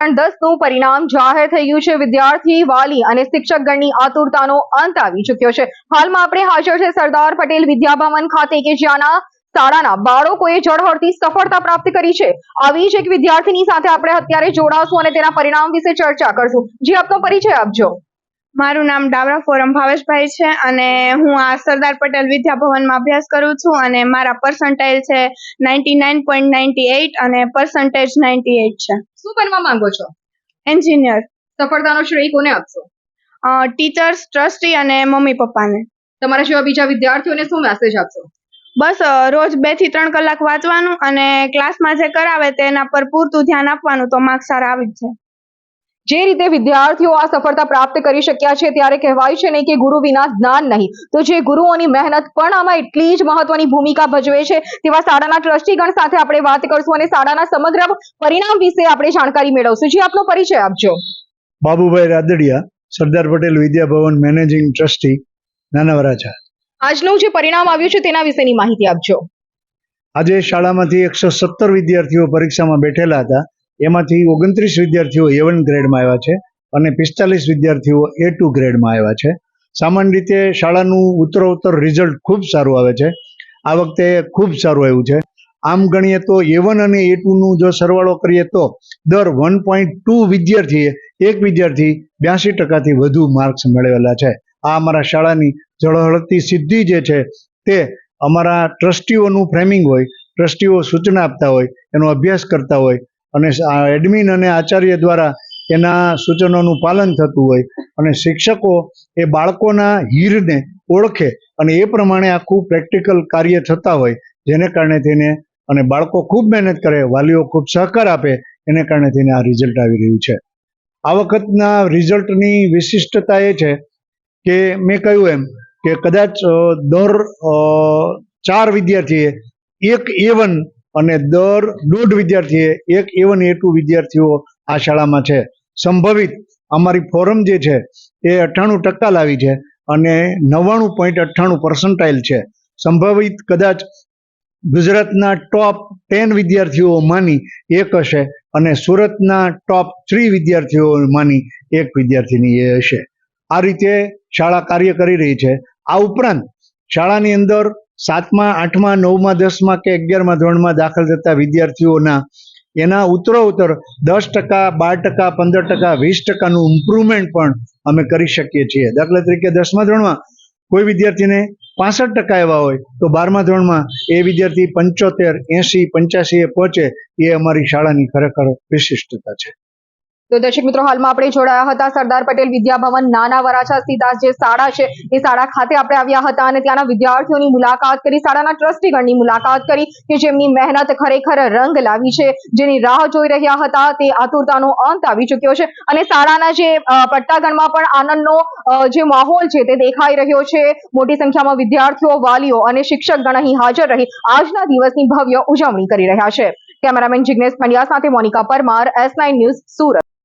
ધોરણ દસનું પરિણામ જાહેર થઈ ગયું છે. વિદ્યાર્થી વાલી અને શિક્ષકગણની આતુરતાનો અંત આવી ચૂક્યો છે. હાલમાં આપણે હાજર છે સરદાર પટેલ વિદ્યાભવન ખાતે કે જ્યાંના શાળાના બાળકોએ જળહળતી સફળતા પ્રાપ્ત કરી છે. આવી જ એક વિદ્યાર્થીની સાથે આપણે અત્યારે જોડાશું અને તેના પરિણામ વિશે ચર્ચા કરશું. જે, આપનો પરિચય આપજો. મારું નામ ડાવરા ફોરમ ભાવેશભાઈ છે અને હું આ સરદાર પટેલ વિદ્યાભવનમાં અભ્યાસ કરું છું અને મારા પર્સન્ટાઇલ છે ninety nine point ninety eight અને પર્સન્ટેજ નાઇન્ટી એઇટ છે. શું બનવા માંગો છો? એન્જિનિયર સફળતાનો શ્રેય કોને આપશો? ટીચર્સ ટ્રસ્ટી અને મમ્મી પપ્પાને. તમારા જેવા બીજા વિદ્યાર્થીઓને શું મેસેજ આપશો? બસ રોજ બેથી ત્રણ કલાક વાંચવાનું અને ક્લાસમાં જે કરાવે તેના પર પૂરતું ધ્યાન આપવાનું તો માર્ક્સ સારા આવી જ છે જે રીતે વિદ્યાર્થીઓ આ સફળતા પ્રાપ્ત કરી શક્યા છે ત્યારે કહેવાય છે નહીં કે ગુરુ વિના જ્ઞાન નહીં. તો જે ગુરુઓની મહેનત પણ આમાં એટલી જ મહત્વની ભૂમિકા ભજવે છે તેવા શાળાના ટ્રસ્ટીગણ સાથે આપણે વાત કરશું અને શાળાના સમગ્ર પરિણામ વિશે આપણે જાણકારી મેળવશું. જે આપનો પરિચય આપજો. બાબુભાઈ રાદડિયા સરદાર પટેલ વિદ્યાભવન મેનેજિંગ ટ્રસ્ટી નાના વરાછા આજનું જે પરિણામ આવ્યું છે તેના વિશેની માહિતી આપજો. આજે શાળામાંથી એકસો સત્તર વિદ્યાર્થીઓ પરીક્ષામાં બેઠેલા હતા. એમાંથી ઓગણત્રીસ વિદ્યાર્થીઓ એ વન ગ્રેડમાં આવ્યા છે અને પિસ્તાલીસ વિદ્યાર્થીઓ એ ટુ ગ્રેડમાં આવ્યા છે. સામાન્ય રીતે શાળાનું ઉત્તરોત્તર રિઝલ્ટ ખૂબ સારું આવે છે. આ વખતે ખૂબ સારું આવ્યું છે. આમ ગણીએ તો એ વન અને એ ટુનું જો સરવાળો કરીએ તો દર વન પોઈન્ટ ટુ વિદ્યાર્થીએ એક વિદ્યાર્થી બ્યાસી ટકાથી વધુ માર્ક્સ મેળવેલા છે. આ અમારા શાળાની ઝળહળતી સિદ્ધિ જે છે તે અમારા ટ્રસ્ટીઓનું ફ્રેમિંગ હોય, ટ્રસ્ટીઓ સૂચના આપતા હોય, એનો અભ્યાસ કરતા હોય અને એડમિન અને આચાર્ય દ્વારા એના સૂચનોનું પાલન થતું હોય અને શિક્ષકો એ બાળકોના હીરને ઓળખે અને એ પ્રમાણે આખું પ્રેક્ટિકલ કાર્ય થતા હોય જેને કારણે તેને અને બાળકો ખૂબ મહેનત કરે, વાલીઓ ખૂબ સહકાર આપે, એને કારણે તેને આ રિઝલ્ટ આવી રહ્યું છે. આ વખતના રિઝલ્ટની વિશિષ્ટતા એ છે કે મેં કહ્યું એમ કે કદાચ દર ચાર વિદ્યાર્થીએ એક એ વન અને દર દોઢ વિદ્યાર્થીએ એક એ વન એ ટુ વિદ્યાર્થીઓ આ શાળામાં છે. સંભવિત અમારી ફોરમ જે છે એ અઠ્ઠાણું ટકા લાવી છે અને નવ્વાણું પોઈન્ટ અઠ્ઠાણું પર્સન્ટાઇલ છે. સંભવિત કદાચ ગુજરાતના ટોપ ટેન વિદ્યાર્થીઓમાંની એક હશે અને સુરતના ટોપ થ્રી વિદ્યાર્થીઓમાંની એક વિદ્યાર્થીની એ હશે. આ રીતે શાળા કાર્ય કરી રહી છે. આ ઉપરાંત શાળાની અંદર સાતમા, આઠમા, નવમા, દસમા કે અગિયારમા ધોરણમાં દાખલ થતા વિદ્યાર્થીઓના એના ઉત્તરોત્તર દસ ટકા, બાર ટકા, પંદર ટકા, વીસ ટકાનું ઇમ્પ્રુવમેન્ટ પણ અમે કરી શકીએ છીએ. દાખલા તરીકે દસમા ધોરણમાં કોઈ વિદ્યાર્થીને પાસઠ ટકા એવા હોય તો બારમા ધોરણમાં એ વિદ્યાર્થી પંચોતેર એંસી પંચ્યાસી એ પહોંચે એ અમારી શાળાની ખરેખર વિશિષ્ટતા છે. તો દર્શક મિત્રો, હાલમાં આપણે જોડાયા હતા સરદાર પટેલ વિદ્યાભવન નાના વરાછા સ્થિત જે શાળા છે, એ શાળા ખાતે આપણે આવ્યા હતા અને ત્યાંના વિદ્યાર્થીઓની મુલાકાત કરી, શાળાના ટ્રસ્ટીગણની મુલાકાત કરી કે જેમની મહેનત ખરેખર રંગ લાવી છે, જેની રાહ જોઈ રહ્યા હતા, તે આતુરતાનો અંત આવી ચૂક્યો છે અને શાળાના જે પટ્ટાગણમાં પણ આનંદનો જે માહોલ છે તે દેખાઈ રહ્યો છે. મોટી સંખ્યામાં વિદ્યાર્થીઓ, વાલીઓ અને શિક્ષકગણ અહીં હાજર રહી, આજના દિવસની ભવ્ય ઉજવણી કરી રહ્યા છે. કેમેરામેન જિગ્નેશ પંડ્યા સાથે Monika Parmar, S nine news Surat.